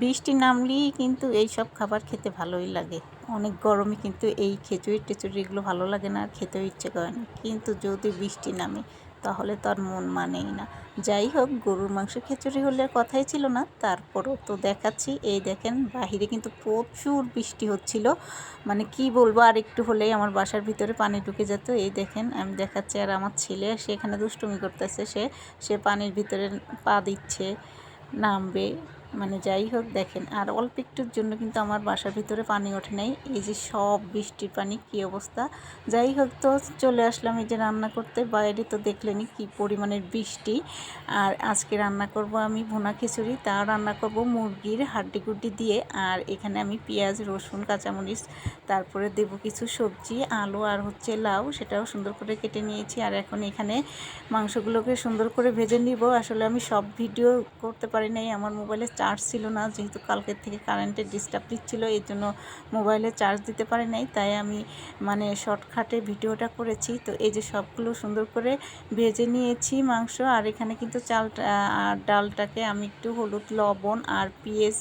বৃষ্টি নামলেই কিন্তু এই সব খাবার খেতে ভালোই লাগে। অনেক গরমে কিন্তু এই খিচুড়ি টিচুড়ি এগুলো ভালো লাগে না, আর খেতেও ইচ্ছে করে না। কিন্তু যদি বৃষ্টি নামে, তাহলে তো আর মন মানেই না। যাই হোক, গরুর মাংস খিচুড়ি হলে কথাই ছিল না। তারপরও তো দেখাচ্ছি। এই দেখেন, বাহিরে কিন্তু প্রচুর বৃষ্টি হচ্ছিল। মানে কি বলব, আর একটু হলেই আমার বাসার ভিতরে পানি ঢুকে যেত। এই দেখেন, আমি দেখাচ্ছি, আর আমার ছেলে সেখানে দুষ্টুমি করতেছে। সে সে পানির ভিতরে পা দিচ্ছে, নামবে। মানে যাই হোক দেখেন, আর অল্প একটুর জন্য কিন্তু আমার বাসার ভিতরে পানি ওঠে নাই। এই যে সব বৃষ্টির পানি, কি অবস্থা? যাই হোক তো চলে আসলাম এই যে রান্না করতে। বাইরে তো দেখলেনি কি পরিমাণের বৃষ্টি। আর আজকে রান্না করব আমি ভুনা খিচুড়ি, তা রান্না করব মুরগির হাড্ডি গুড্ডি দিয়ে। আর এখানে আমি পেঁয়াজ, রসুন, কাঁচামরিচ, তারপরে দেব কিছু সবজি, আলু আর হচ্ছে লাউ, সেটাও সুন্দর করে কেটে নিয়েছি। আর এখন এখানে মাংসগুলোকে সুন্দর করে ভেজে নিব। আসলে আমি সব ভিডিও করতে পারি নাই, আমার মোবাইলে চার্জ ছিল না, যেহেতু কালকের থেকে কারেন্টের ডিস্টার্ব দিচ্ছিল, এই জন্য মোবাইলে চার্জ দিতে পারি নাই। তাই আমি মানে শর্টকাটে ভিডিওটা করেছি। তো এই যে সবগুলো সুন্দর করে ভেজে নিয়েছি মাংস, আর এখানে কিন্তু চালটা আর ডালটাকে আমি একটু হলুদ, লবণ আর পেঁয়াজ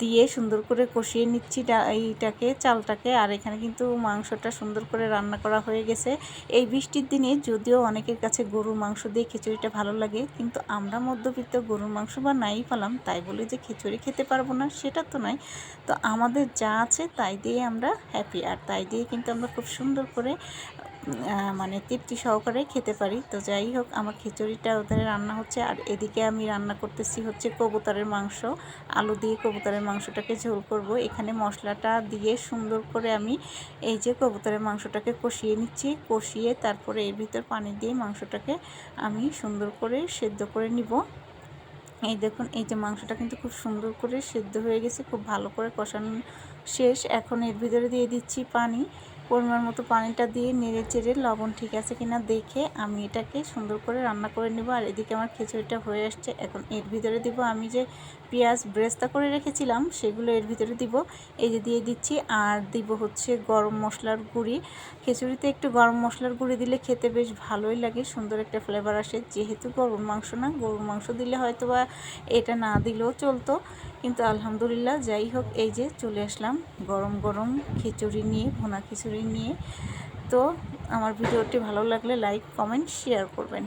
দিয়ে সুন্দর করে কষিয়ে নিচ্ছি এইটাকে, চালটাকে। আর এখানে কিন্তু মাংসটা সুন্দর করে রান্না করা হয়ে গেছে। এই বৃষ্টির দিনে যদিও অনেকের কাছে গরুর মাংস দিয়ে খিচুড়িটা ভালো লাগে, কিন্তু আমরা মধ্যবিত্ত গরুর মাংস বা নাই পেলাম, তাই বলে যে খিচুড়ি খেতে পারব না সেটা তো নয়। তো আমাদের যা আছে তাই দিয়ে আমরা হ্যাপি আর তাই দিয়ে কিন্তু আমরা খুব সুন্দর করে মানে তৃপ্তি সহকারে খেতে পারি। তো যাই হোক, আমার খিচুড়িটা ওদের রান্না হচ্ছে। আর এদিকে আমি রান্না করতেছি হচ্ছে কবুতরের মাংস। আলু দিয়ে কবুতরের মাংসটাকে ঝোল করব। এখানে মশলাটা দিয়ে সুন্দর করে আমি এই যে কবুতরের মাংসটাকে কষিয়ে নিচ্ছি। কষিয়ে তারপরে এর ভিতর পানি দিয়ে মাংসটাকে আমি সুন্দর করে সেদ্ধ করে নিব। এই দেখুন, এই যে মাংসটা কিন্তু খুব সুন্দর করে সেদ্ধ হয়ে গেছে, খুব ভালো করে কষানো শেষ। এখন এর ভিতরে দিয়ে দিচ্ছি পানি। পরিমাণ মতো পানিটা দিয়ে নেড়ে চেড়ে লবণ ঠিক আছে কিনা দেখে আমি এটাকে সুন্দর করে রান্না করে নেব। আর এদিকে আমার খিচুড়িটা হয়ে আসছে। এখন এর ভিতরে দিব আমি যে পেঁয়াজ ব্রেস্তা করে রেখেছিলাম, সেগুলো এর ভিতরে দিব। এই যে দিয়ে দিচ্ছি। আর দিব হচ্ছে গরম মশলার গুঁড়ি। খিচুড়িতে একটু গরম মশলার গুঁড়ি দিলে খেতে বেশ ভালোই লাগে, সুন্দর একটা ফ্লেভার আসে। যেহেতু গরুর মাংস না, গরুর মাংস দিলে হয়তো বা এটা না দিলেও চলতো। কিন্তু আলহামদুলিল্লাহ যাই হোক, এই যে চলে আসলাম গরম গরম খিচুড়ি নিয়ে, ভোনা খিচুড়ি নিয়ে। তো আমার ভিডিওটি ভালো লাগলে লাইক কমেন্ট শেয়ার করবেন।